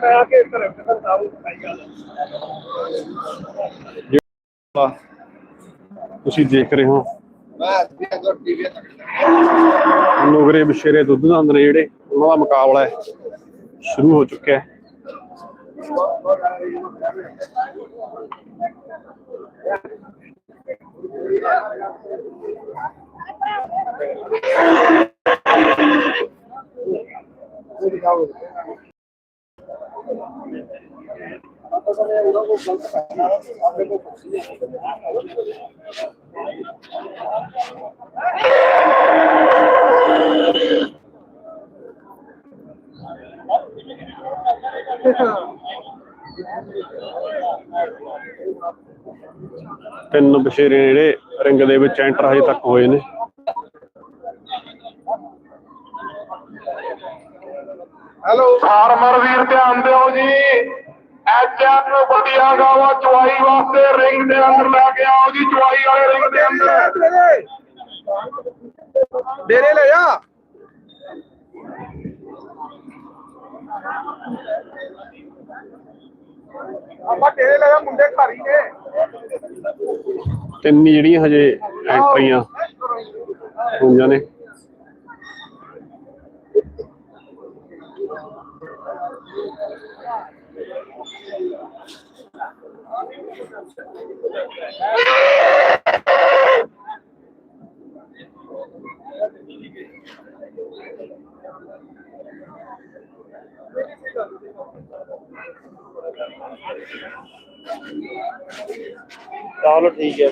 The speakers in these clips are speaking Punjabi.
ਮੈਂ ਆ ਕੇ ਘਰੇ ਫਿਰ ਸਾਹੂ ਖਾਈ ਗੱਲ ਤੁਸੀਂ ਦੇਖ ਰਹੇ ਹੋ। ਨੋਗਰੇ ਬਸ਼ੇਰੇ ਦੁੱਧ ਦੰਦ ਨੇ ਜਿਹੜੇ, ਉਹਨਾਂ ਦਾ ਮੁਕਾਬਲਾ ਸ਼ੁਰੂ ਹੋ ਚੁੱਕਿਆ ਹੈ। ਤਿੰਨ ਬਸ਼ੇਰੇ ਜਿਹੜੇ ਰਿੰਗ ਦੇ ਵਿੱਚ ਐਂਟਰ ਹਜੇ ਤੱਕ ਹੋਏ ਨੇ। ਹੈਲੋ। ਫਾਰਮਰ ਵੀਰ ਧਿਆਨ ਦਿਓ ਜੀ। ਐਚਐਨ ਵੱਡੀਆਂ ਗਾਵਾਂ ਚੁਆਈ ਵਾਸਤੇ ਰਿੰਗ ਦੇ ਅੰਦਰ ਲੈ ਕੇ ਆਓ ਜੀ ਚੁਆਈ ਵਾਲੇ ਰਿੰਗ ਦੇ ਅੰਦਰ। ਡੇਰੇ ਲੈ ਜਾ ਆਪਾਂ ਡੇਰੇ ਲੈ ਜਾ ਮੁੰਡੇ ਘਰ ਹੀ ਨੇ। ਤਿੰਨ ਜਿਹੜੀਆਂ ਹਜੇ ਐਂਟਰੀਆਂ। ਹੋਈਆਂ ਨੇ। ਚਲੋ ਠੀਕ ਹੈ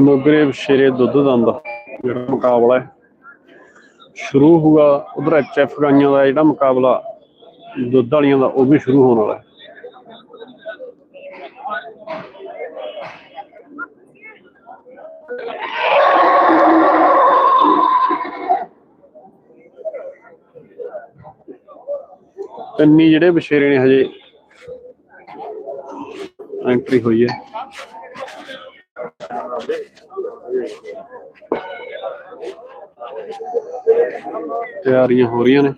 ਨੋਗਰੇ ਸ਼ੇਰੇ ਦੁੱਧ ਦੰਦ ਜਿਹੜਾ ਮੁਕਾਬਲਾ ਹੈ। ਸ਼ੁਰੂ ਹੋਊਗਾ, ਉਧਰ ਐਚਐਫ ਗਾਈਆਂ ਦਾ ਜਿਹੜਾ ਮੁਕਾਬਲਾ। ਦੁੱਧ ਵਾਲੀਆਂ ਦਾ, ਉਹ ਵੀ ਸ਼ੁਰੂ ਹੋਣ ਵਾਲਾ ਹੈ। ਤਿੰਨੀ ਜਿਹੜੇ ਬਸ਼ੇਰੇ ਨੇ ਹਜੇ ਐਂਟਰੀ ਹੋਈ ਹੈ। ਤਿਆਰੀਆਂ ਹੋ ਰਹੀਆਂ ਨੇ।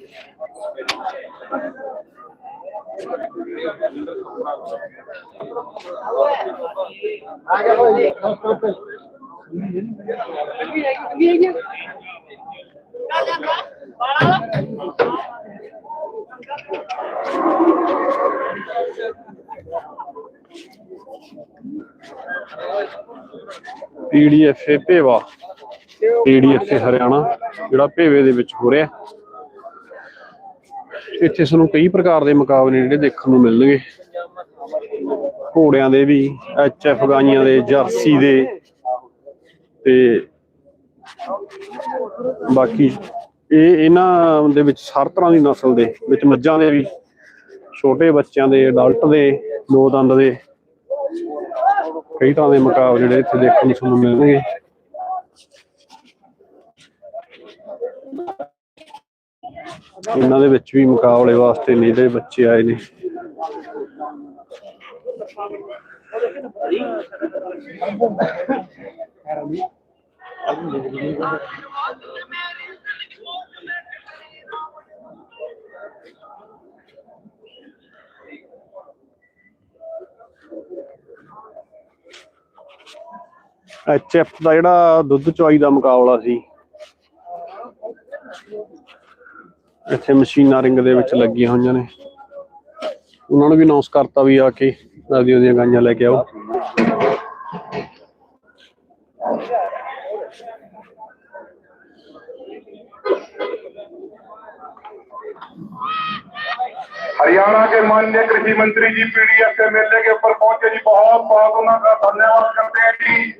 ਪੀਡੀਐਫ ਭੇਵਾ ਪੀਡੀਐਫ ਹਰਿਆਣਾ ਜਿਹੜਾ ਭੇਵੇ ਦੇ ਵਿੱਚ ਹੋ ਰਿਹਾ। ਇੱਥੇ ਸਾਨੂੰ ਕਈ ਪ੍ਰਕਾਰ ਦੇ ਮੁਕਾਬਲੇ ਜਿਹੜੇ ਦੇਖਣ ਨੂੰ ਮਿਲਣਗੇ। ਘੋੜਿਆਂ ਦੇ ਵੀ ਐਚਐਫ ਗਾਈਆਂ ਦੇ, ਜਰਸੀ ਦੇ ਤੇ ਬਾਕੀ ਇਹ ਇਹਨਾਂ ਦੇ ਵਿੱਚ ਹਰ ਤਰ੍ਹਾਂ ਦੀ ਨਸਲ ਦੇ ਵਿੱਚ ਮੱਝਾਂ ਦੇ ਵੀ, ਛੋਟੇ ਬੱਚਿਆਂ ਦੇ, ਅਡਲਟ ਦੇ, ਦੋ ਦੰਦ ਦੇ। ਕਈ ਤਰ੍ਹਾਂ ਦੇ ਮੁਕਾਬਲੇ ਜਿਹੜੇ ਇੱਥੇ ਦੇਖਣ ਨੂੰ ਤੁਹਾਨੂੰ ਮਿਲਣਗੇ। ਇਹਨਾਂ ਦੇ ਵਿੱਚ ਵੀ ਮੁਕਾਬਲੇ ਵਾਸਤੇ ਨੇ ਜਿਹੜੇ ਬੱਚੇ ਆਏ ਨੇ। ਐਚਐਫ ਦਾ ਜਿਹੜਾ ਦੁੱਧ ਚੁਆਈ ਦਾ ਮੁਕਾਬਲਾ ਸੀ। ਇੱਥੇ ਮਸ਼ੀਨਾਂ ਰਿੰਗ ਦੇ ਵਿੱਚ ਲੱਗੀਆਂ ਹੋਈਆਂ ਨੇ। ਉਹਨਾਂ ਨੂੰ ਵੀ ਅਨਾਉਂਸ ਕਰਤਾ ਵੀ ਆ ਕੇ। ਦਾਦੀ ਉਹਦੀਆਂ ਗਾਈਆਂ ਲੈ ਕੇ ਆਓ हरियाणा के माननीय कृषि मंत्री जी पीडीएफ के मेले के ऊपर पहुंचे जी बहुत बहुत उनका धन्यवाद करते हैं जी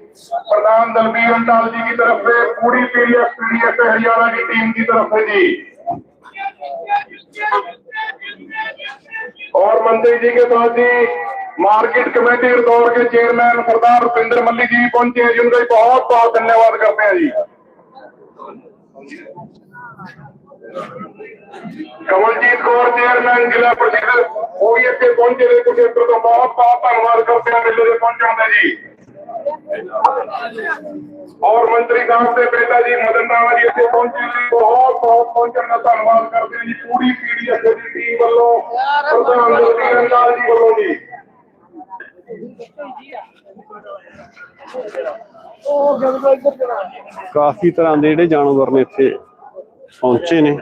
प्रधान दल बी अंटाल जी की तरफ से पूरी पीडीएफ पीडीएफ हरियाणा की टीम की तरफ से जी और मंत्री जी के साथ जी मार्केट कमेटी रिदौर के चेयरमैन सरदार रुपिंदर मल्ली जी पहुँचे। हैं जिनका बहुत बहुत धन्यवाद करते हैं जी। कमलजीत कौर, चेयरमैन, जिला परिषद ओएस के पहुँचे हुए कुछ क्षेत्र तो बहुत बहुत धन्यवाद करते हैं मेले पहुँचे होंगे जी। और मंत्री साहब से बेटा जी मदन राणा जी से पहुँचे बहुत बहुत पहुँचे का धन्यवाद करते हैं जी। पूरी पीडीएस अगर टीम वालों प्रधानमंत्री जी वालों जी। ਕਾਫੀ ਤਰ੍ਹਾਂ ਦੇ ਜਿਹੜੇ ਜਾਨਵਰ ਨੇ ਇੱਥੇ ਪਹੁੰਚੇ ਨੇ।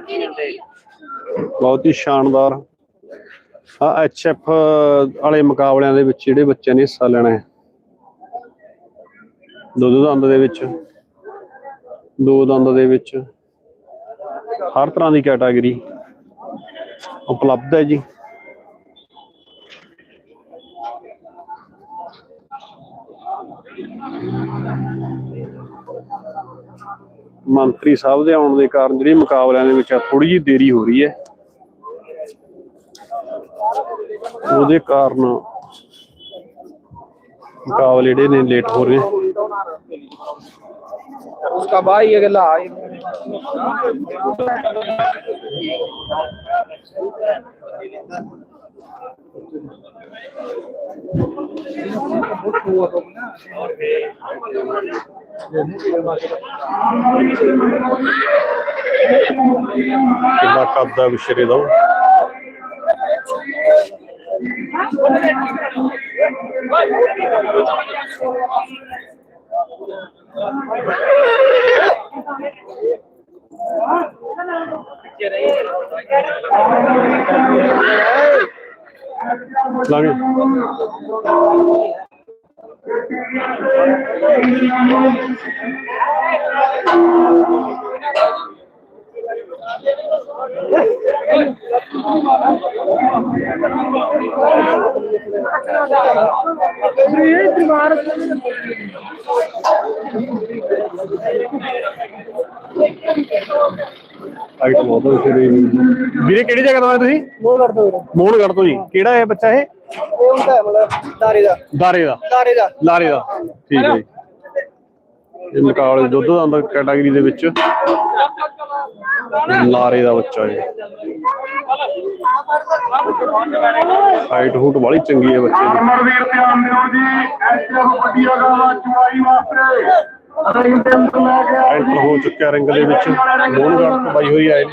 ਬਹੁਤ ਹੀ ਸ਼ਾਨਦਾਰ। ਆ ਐਚਐਫ ਵਾਲੇ ਮੁਕਾਬਲਿਆਂ ਦੇ ਵਿੱਚ ਜਿਹੜੇ ਬੱਚਿਆਂ ਨੇ ਹਿੱਸਾ ਲੈਣਾ ਹੈ। ਦੁੱਧ ਦੰਦ ਦੇ ਵਿੱਚ, ਦੋ ਦੰਦ ਦੇ ਵਿੱਚ। ਹਰ ਤਰ੍ਹਾਂ ਦੀ ਕੈਟਾਗਰੀ ਉਪਲਬਧ ਹੈ ਜੀ। ਮੰਤਰੀ ਸਾਹਿਬ ਦੇ ਆਉਣ ਦੇ ਕਾਰਨ ਜਿਹੜੀ ਮੁਕਾਬਲਿਆਂ ਦੇ ਵਿੱਚ ਥੋੜੀ ਜਿਹੀ ਦੇਰੀ ਹੋ ਰਹੀ ਹੈ। ਉਹਦੇ ਕਾਰਨ ਮੁਕਾਬਲੇ ਜਿਹੜੇ ਨੇ ਲੇਟ ਹੋ ਰਹੇ Kırmak kadar bir şey daha. ਕਿੰਨਾ ਕੱਦ ਹੈ ਵਿਸ਼ਰੇ ਦਾ ਲਾਗੇ ਹਾਈਟ ਬਹੁਤ ਹੈ ਸਿਰੇ ਵੀਰੇ ਕਿਹੜੀ ਜਗ੍ਹਾ ਤੋਂ ਆਏ ਤੁਸੀਂ? ਮੋੜ ਘੜ ਤੋਂ ਮੋੜਗੜ ਤੋਂ ਜੀ। ਕਿਹੜਾ ਹੈ ਬੱਚਾ ਇਹ? ਇਹ ਹੁੰਦਾ ਹੈ ਮਤਲਬ ਦਾਰੇ ਦਾ। ਦਾਰੇ ਦਾ। ਦਾਰੇ ਦਾ। ਲਾਰੇ ਦਾ। ਠੀਕ ਹੈ ਜੀ। ਇਹ ਮਕਾਲ ਦੁੱਧ ਦਾ ਹੁੰਦਾ ਕੈਟਾਗਰੀ ਦੇ ਵਿੱਚ। ਲਾਰੇ ਦਾ ਬੱਚਾ ਇਹ। ਹਾਈਟ ਹੂਟ ਵਾਲੀ ਚੰਗੀ ਹੈ ਬੱਚੇ ਦੀ। ਅਮਰਵੀਰ ਧਿਆਨ ਦਿਓ ਜੀ। ਐਸਐਫ ਵੱਡੀਆਂ ਗਾਵਾਂ ਚੁਆਈ ਵਾਸਤੇ। ਐਂਟਰ ਹੋ ਚੁੱਕਿਆ ਰਿੰਗ ਦੇ ਵਿੱਚ। ਮੋਹਨਗੜ੍ਹ ਤੋਂ ਬਾਈ ਹੋਈ ਆਏ ਨੇ।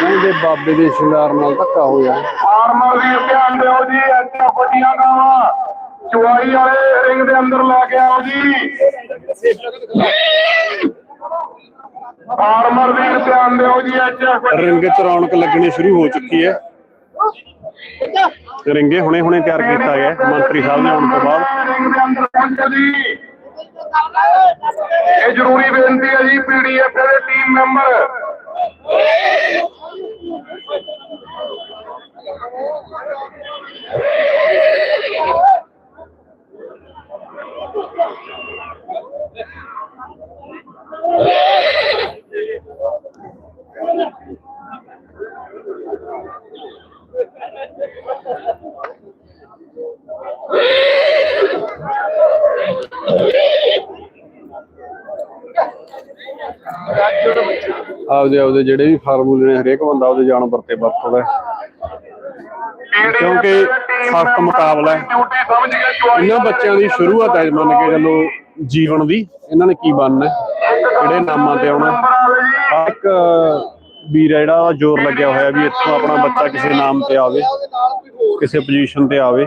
ਕਹਿੰਦੇ ਬਾਬੇ ਦੇ ਸ਼ਿੰਗਾਰ ਨਾਲ ਧੱਕਾ ਹੋਇਆ ਫਾਰਮਰ ਵੀਰ ਧਿਆਨ ਦਿਓ ਜੀ ਐਚਐਫ ਵੱਡੀਆਂ ਗਾਵਾਂ। ਚੁਆਈ ਵਾਲੇ ਰਿੰਗ ਦੇ ਅੰਦਰ ਲੈ ਕੇ ਆਓ ਜੀ। ਫਾਰਮਰ ਵੀਰ ਧਿਆਨ ਦਿਓ ਜੀ ਐਚਐਫ ਰਿੰਗ ਚ ਰੌਣਕ ਲੱਗਣੀ ਸ਼ੁਰੂ ਹੋ ਚੁੱਕੀ ਹੈ। ਰਿੰਗੇ ਹੁਣੇ ਹੁਣੇ ਤਿਆਰ ਕੀਤਾ ਗਿਆ ਮੰਤਰੀ ਸਾਹਿਬ ਦੇ ਆਉਣ ਤੋਂ ਬਾਅਦ। ਇਹ ਜ਼ਰੂਰੀ ਬੇਨਤੀ ਹੈ ਜੀ ਪੀਡੀਐਫ ਦੇ ਟੀਮ ਮੈਂਬਰ ਆਪਦੇ ਆਪਦੇ ਜਿਹੜੇ ਵੀ ਫਾਰਮੂਲੇ ਨੇ, ਹਰੇਕ ਬੰਦਾ ਆਪਦੇ ਜਾਨਵਰ ਤੇ ਵਰਤਦਾ ਕਿਉਂਕਿ ਸਖਤ ਮੁਕਾਬਲਾ ਹੈ। ਇਹਨਾਂ ਬੱਚਿਆਂ ਦੀ ਸ਼ੁਰੂਆਤ ਹੈ ਮੰਨ ਕੇ ਚੱਲੋ ਜੀਵਨ ਦੀ। ਇਹਨਾਂ ਨੇ ਕੀ ਬਣਨਾ ਕਿਹੜੇ ਨਾਮਾਂ ਤੇ ਆਉਣਾ ਇੱਕ ਵੀਰ ਹੈ ਜਿਹੜਾ ਜ਼ੋਰ ਲੱਗਿਆ ਹੋਇਆ ਵੀ ਇੱਥੋਂ ਆਪਣਾ ਬੱਚਾ ਕਿਸੇ ਨਾਮ ਤੇ ਆਵੇ, ਕਿਸੇ ਪੋਜੀਸ਼ਨ ਤੇ ਆਵੇ।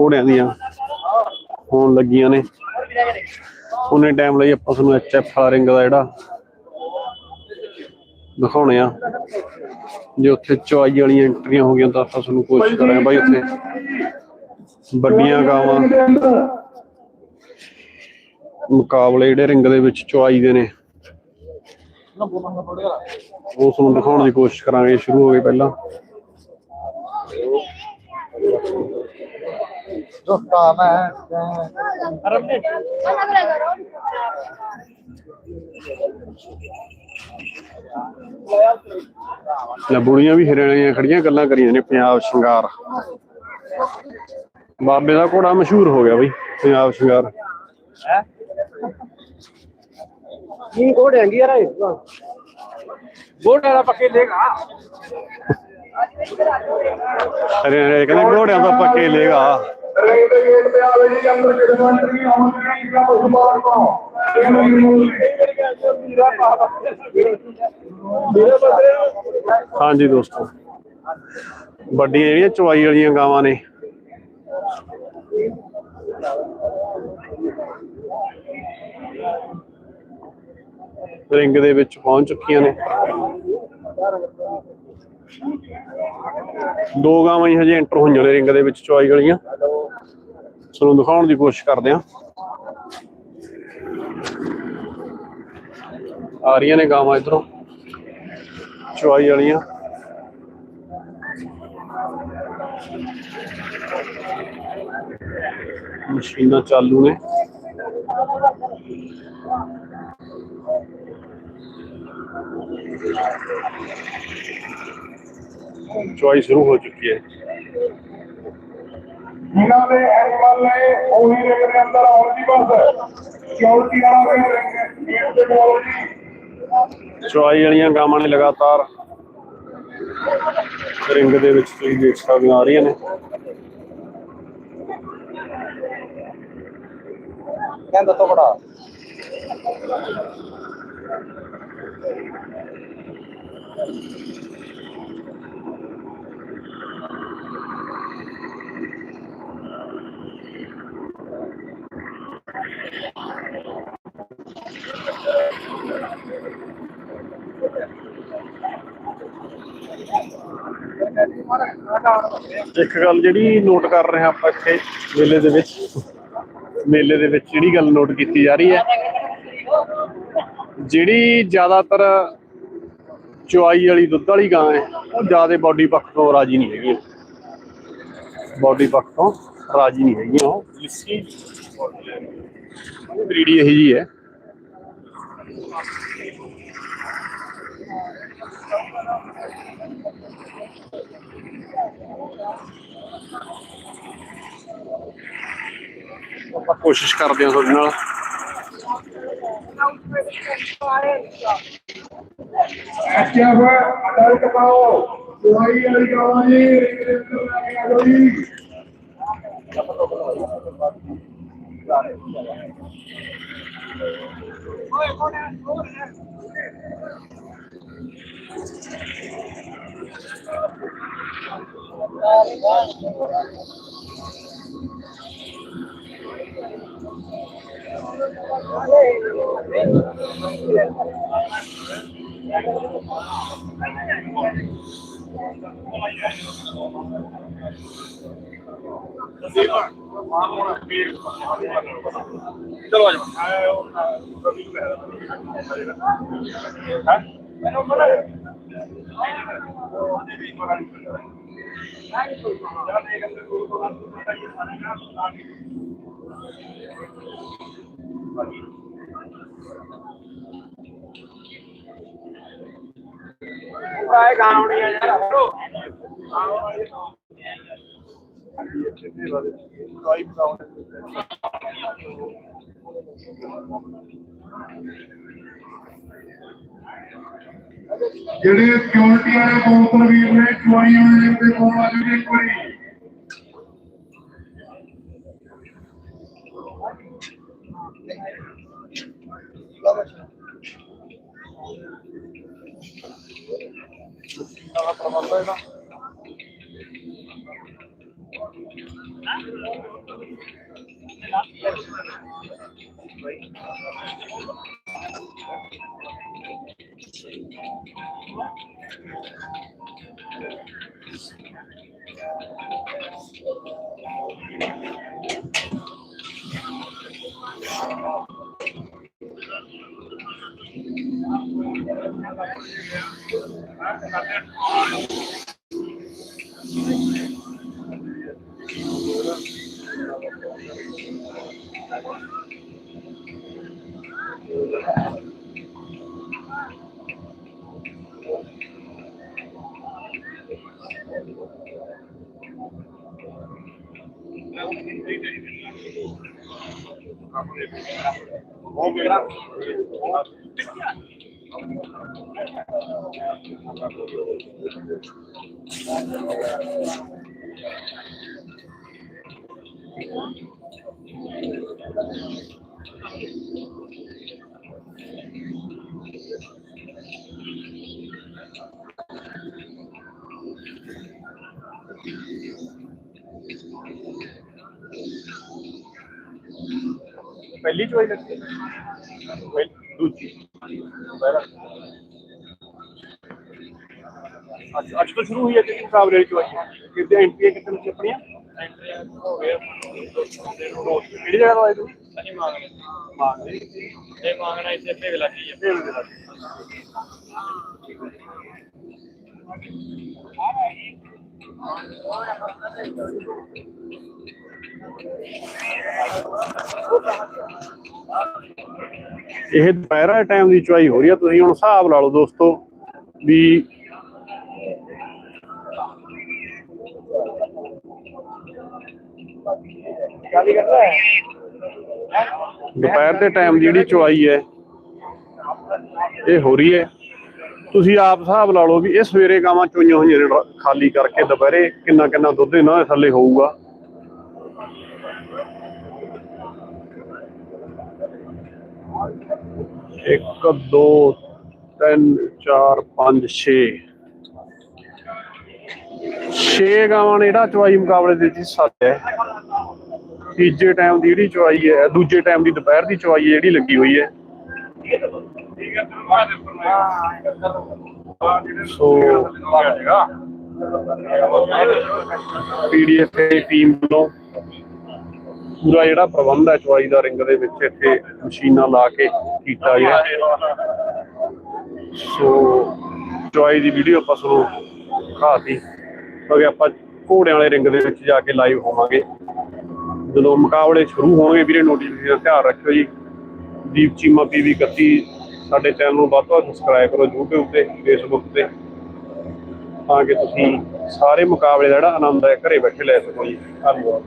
ਘੋੜਿਆਂ ਦੀਆਂ ਹੋਣ ਲੱਗੀਆਂ ਨੇ। ਉਹਨੇ ਟਾਈਮ ਲਈ ਆਪਾਂ ਤੁਹਾਨੂੰ ਐਚਐਫ ਵਾਲਾ ਰਿੰਗ ਦਾ ਜਿਹੜਾ ਦਿਖਾਉਣੇ ਆ। ਜੇ ਉੱਥੇ ਚੁਆਈ ਵਾਲੀਆਂ ਐਂਟਰੀਆਂ ਹੋ ਗਈਆਂ ਤਾਂ ਆਪਾਂ ਤੁਹਾਨੂੰ ਕੋਸ਼ਿਸ਼ ਕਰਾਂਗੇ ਬਾਈ ਉੱਥੇ। ਵੱਡੀਆਂ ਗਾਵਾਂ। ਮੁਕਾਬਲੇ ਜਿਹੜੇ ਰਿੰਗ ਦੇ ਵਿੱਚ ਚੁਆਈ ਦੇ ਨੇ। ਉਹ ਤੁਹਾਨੂੰ ਦਿਖਾਉਣ ਦੀ ਕੋਸ਼ਿਸ਼ ਕਰਾਂਗੇ, ਸ਼ੁਰੂ ਹੋ ਗਏ ਪਹਿਲਾਂ। ਲੈ ਬੁੜੀਆਂ ਵੀ ਹਿਰਣੀਆਂ ਖੜੀਆਂ ਗੱਲਾਂ ਕਰੀਆਂ ਨੇ ਪੰਜਾਬ ਸ਼ਿੰਗਾਰ ਬਾਬੇ ਦਾ ਘੋੜਾ ਮਸ਼ਹੂਰ ਹੋ ਗਿਆ ਬਈ ਪੰਜਾਬ ਸ਼ਿੰਗਾਰ ਨਹੀਂ ਘੋੜੇ ਹੈਗੀ ਯਾਰ ਇਹ ਘੋੜੇ ਦਾ ਪੱਕੇ ਲੇਗਾ ਹਰਿਆਣੇ ਕਹਿੰਦੇ ਘੋੜਿਆਂ ਦਾ ਪੱਕੇ ਲੇਗਾ ਰਿੰਗ ਦੇ ਗੇਟ ਤੇ ਆਵੇ ਜੀ, ਅੰਦਰ ਕਿਹੜੇ ਮੰਤਰੀ ਆਉਣ ਹਾਂਜੀ ਦੋਸਤੋ, ਵੱਡੀਆਂ ਜਿਹੜੀਆਂ ਚਵਾਈ ਵਾਲੀਆਂ ਗਾਵਾਂ ਨੇ। ਰਿੰਗ ਦੇ ਵਿੱਚ ਪਹੁੰਚ ਚੁੱਕੀਆਂ ਨੇ। ਦੋ ਗਾਵਾਂ ਹੀ ਹਜੇ ਐਂਟਰ ਹੋਈਆਂ ਨੇ ਰਿੰਗ ਦੇ ਵਿੱਚ ਚਵਾਈ ਵਾਲੀਆਂ। ਤੁਹਾਨੂੰ ਦਿਖਾਉਣ ਦੀ ਕੋਸ਼ਿਸ਼ ਕਰਦੇ ਹਾਂ। ਆ ਰਹੀਆਂ ਨੇ ਗਾਵਾਂ ਇਧਰੋਂ। ਚਵਾਈ ਵਾਲੀਆਂ। ਮਸ਼ੀਨਾਂ ਚਾਲੂ ਨੇ। ਚਵਾਈ ਸ਼ੁਰੂ ਹੋ ਚੁੱਕੀ ਹੈ। ਜਿਨ੍ਹਾਂ ਦੇ ਐਨੀਮਲ ਨੇ ਉਹੀ ਰਿੰਗ ਦੇ ਅੰਦਰ ਆਉਣ ਦੀ ਬਸ। ਸਿਕਿਉਰਿਟੀ ਵਾਲਾ ਵੀ ਰਿੰਗ ਗੇਟ ਤੇ ਬੋਲੋ ਜੀ ਚਵਾਈ ਵਾਲੀਆਂ ਗਾਵਾਂ ਨੇ ਲਗਾਤਾਰ ਰਿੰਗ ਦੇ ਵਿੱਚ ਤੁਸੀਂ ਦੇਖ ਸਕਦੇ ਆ ਰਹੀਆਂ ਨੇ। ਕਹਿੰਦਾ ਤੋਂ ਬੜਾ ਇੱਕ ਗੱਲ ਜਿਹੜੀ ਨੋਟ ਕਰ ਰਹੇ ਆਪਾਂ ਇੱਥੇ ਮੇਲੇ ਦੇ ਵਿੱਚ, ਮੇਲੇ ਦੇ ਵਿੱਚ ਜਿਹੜੀ ਗੱਲ ਨੋਟ ਕੀਤੀ ਜਾ ਰਹੀ ਹੈ, ਜਿਹੜੀ ਜ਼ਿਆਦਾਤਰ ਚੁਆਈ ਵਾਲੀ, ਦੁੱਧ ਵਾਲੀ ਗਾਂ ਹੈ, ਉਹ ਜ਼ਿਆਦਾ ਬਾਡੀ ਪੱਖ ਤੋਂ ਰਾਜੀ ਨਹੀਂ ਹੈਗੀ। ਬਾਡੀ ਪੱਖ ਤੋਂ ਰਾਜੀ ਨਹੀਂ ਹੈਗੀ ਉਹ। ਲਿੱਸੀ? ਬਰੀਡੀ ਇਹੀ ਜੀ ਹੈ। ਆਪਾਂ ਕੋਸ਼ਿਸ਼ ਕਰਦੇ ਹਾਂ ਤੁਹਾਡੇ ਨਾਲ। ਐਚਐਫ ਅਡਲਟ ਪਾਓ ਦਵਾਈ ਵਾਲੀ ਗਾਵਾਂ ਜੀ। ਰਿੰਗ ਦੇ ਚਲੋ ਆ ਜਾਓ ਆਏ ਗਾਣਾ ਹੋਣੀ ਆ ਯਾਰ। ਹਟੋ ਜਿਹੜੇ ਸਿਕਿਉਰਿਟੀ ਵਾਲੇ ਬੋਤਲ ਵੀਰ ਨੇ ਚੁਆਈ ਵਾਲੇ ਦੇ ਕੋਲ ਆ ਜਾਓ ਜੀ ਇੱਕ ਵਾਰੀ। ਪਹਿਲੀ ਚੋਈ ਲੱਗੀ ਪਹਿਲੀ ਦੂਜੀ ਪਹਿਲਾ ਅੱਜ ਅੱਜ ਤੋਂ ਸ਼ੁਰੂ ਹੋਈ ਹੈ ਜੀ ਮੁਕਾਬਲੇ ਦੀ ਚੋਈ ਕਿਤੇ ਐਂਟਰੀ ਕਿਤੇ ਨੂੰ ਆਪਣੀਆਂ ਹੋ ਗਿਆ ਕਿਹੜੀ ਜਗ੍ਹਾ ਤੋਂ ਆਏ ਤੁਸੀਂ ਅਸੀਂ ਮੰਗਦੇ ਮਾਨਦੇ ਇਹ ਮੰਗਣਾ ਇੱਥੇ ਭੇਗ ਲੱਗੀ ਹੈ ਭੇਲ ਦੇ ਇਹ ਦੁਪਹਿਰਾਂ ਟਾਈਮ ਦੀ ਚੁਆਈ ਹੋ ਰਹੀ ਆ, ਤੁਸੀਂ ਹੁਣ ਹਿਸਾਬ ਲਾ ਲਓ ਦੋਸਤੋ ਵੀ ਦੁਪਹਿਰ ਦੇ ਟਾਈਮ ਜਿਹੜੀ ਚੁਆਈ ਹੈ, ਇਹ ਹੋ ਰਹੀ ਹੈ। ਤੁਸੀਂ ਆਪ ਹਿਸਾਬ ਲਾ ਲਓ ਵੀ ਇਹ ਸਵੇਰੇ ਗਾਵਾਂ ਚੋਈਆਂ ਹੋਈਆਂ ਨੇ ਖਾਲੀ ਕਰਕੇ ਦੁਪਹਿਰੇ ਕਿੰਨਾ ਕਿੰਨਾ ਦੁੱਧ ਇਹਨਾਂ ਦੇ ਥੱਲੇ ਹੋਊਗਾ। ਇੱਕ, ਦੋ, ਤਿੰਨ, ਚਾਰ, ਪੰਜ, ਛੇ। ਛੇ ਗਾਵਾਂ ਨੇ ਜਿਹੜਾ ਚੁਆਈ ਮੁਕਾਬਲੇ ਦੇ ਵਿੱਚ ਹਿੱਸਾ ਲਿਆ ਤੀਜੇ ਟਾਈਮ ਦੀ ਜਿਹੜੀ ਚੁਆਈ ਹੈ ਦੂਜੇ ਟਾਈਮ ਦੀ ਦੁਪਹਿਰ ਦੀ ਚਵਾਈ ਹੈ, ਜਿਹੜੀ ਲੱਗੀ ਹੋਈ ਹੈ। ਸੋ ਪੀਡੀਐਫ ਟੀਮ ਵੱਲੋਂ ਪੂਰਾ ਜਿਹੜਾ ਪ੍ਰਬੰਧ ਹੈ ਚੁਆਈ ਦਾ ਰਿੰਗ ਦੇ ਵਿੱਚ, ਇੱਥੇ ਮਸ਼ੀਨਾਂ ਲਾ ਕੇ ਕੀਤਾ ਗਿਆ। ਸੋ ਚੁਆਈ ਦੀ ਵੀਡੀਓ ਆਪਾਂ ਤੁਹਾਨੂੰ ਦਿਖਾਤੀ ਕਿਉਂਕਿ ਆਪਾਂ ਘੋੜਿਆਂ ਵਾਲੇ ਰਿੰਗ ਦੇ ਵਿੱਚ ਜਾ ਕੇ ਲਾਈਵ ਹੋਵਾਂਗੇ। ਜਦੋਂ ਮੁਕਾਬਲੇ ਸ਼ੁਰੂ ਹੋਣਗੇ ਵੀਰੇ ਨੋਟੀਫਿਕੇਸ਼ਨ ਧਿਆਨ ਰੱਖਿਓ ਜੀ। ਦੀਪ ਚੀਮਾ, ਪੀਵੀ 31 ਸਾਡੇ ਚੈਨਲ ਨੂੰ ਵੱਧ ਤੋਂ ਵੱਧ ਸਬਸਕ੍ਰਾਈਬ ਕਰੋ YouTube ਤੇ, Facebook ਤੇ, ਤਾਂ ਕਿ ਤੁਸੀਂ ਸਾਰੇ ਮੁਕਾਬਲੇ ਦਾ ਜਿਹੜਾ ਆਨੰਦ ਹੈ, ਘਰੇ ਬੈਠੇ ਲੈ ਸਕੋ ਜੀ। ਧੰਨਵਾਦ।